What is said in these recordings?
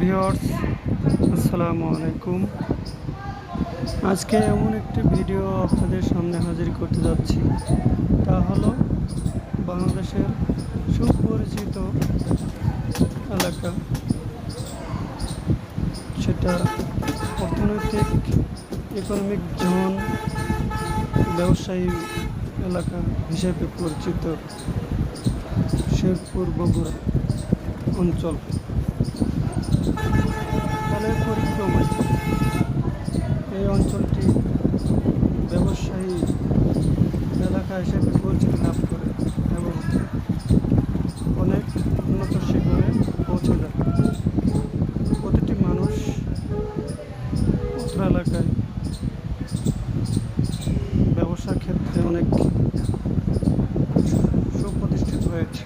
Viewers আসসালামু আলাইকুম। আজকে এমন একটি ভিডিও আপনাদের সামনে হাজির করতে যাচ্ছি। তা হলো বাংলাদেশের সুপরিচিত এলাকা। সেটা অর্থনৈতিক ইকোনমিক জোন ব্যবসায়ী এলাকা হিসেবে পরিচিত শেরপুর বগুড়া অঞ্চল ফলের পরিক্রমায় এই অঞ্চলটি ব্যবসায়ী এলাকা হিসেবে পরিচিতি লাভ করে এবং অনেক উন্নত শিখরে পৌঁছে যায় প্রতিটি মানুষ অত্র এলাকায় ব্যবসার ক্ষেত্রে অনেক সুপ্রতিষ্ঠিত হয়েছে।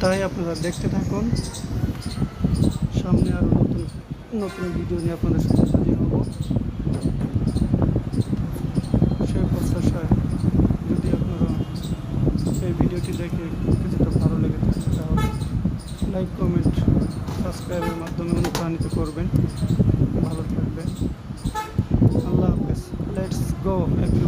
তাই আপনারা দেখতে থাকুন। সামনে আরও নতুন নতুন ভিডিও নিয়ে আপনাদের সাথে হাজির হব। লাইক কমেন্ট সাবস্ক্রাইবের মাধ্যমে অনুপ্রাণিত করবেন। ভালো থাকবেন। আল্লাহ হাফেজ। লেটস গো এভরি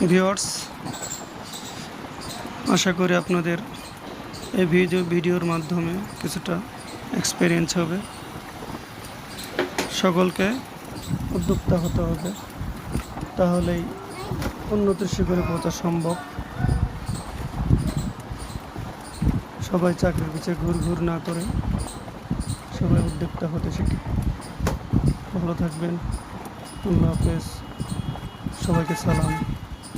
ভিওর্স আশা করি আপনাদের এই ভিডিও, ভিডিওর মাধ্যমে কিছুটা এক্সপিরিয়েন্স হবে। সকলকে উদ্যোক্তা হতে হবে। তাহলেই উন্নতির শিখরে পৌঁছা সম্ভব। সবাই চাকরির পিছিয়ে ঘুর ঘুর না করে সবাই উদ্যোক্তা হতে শিখে। ভালো থাকবেন। আল্লাহ হাফেজ। সবাইকে সালাম।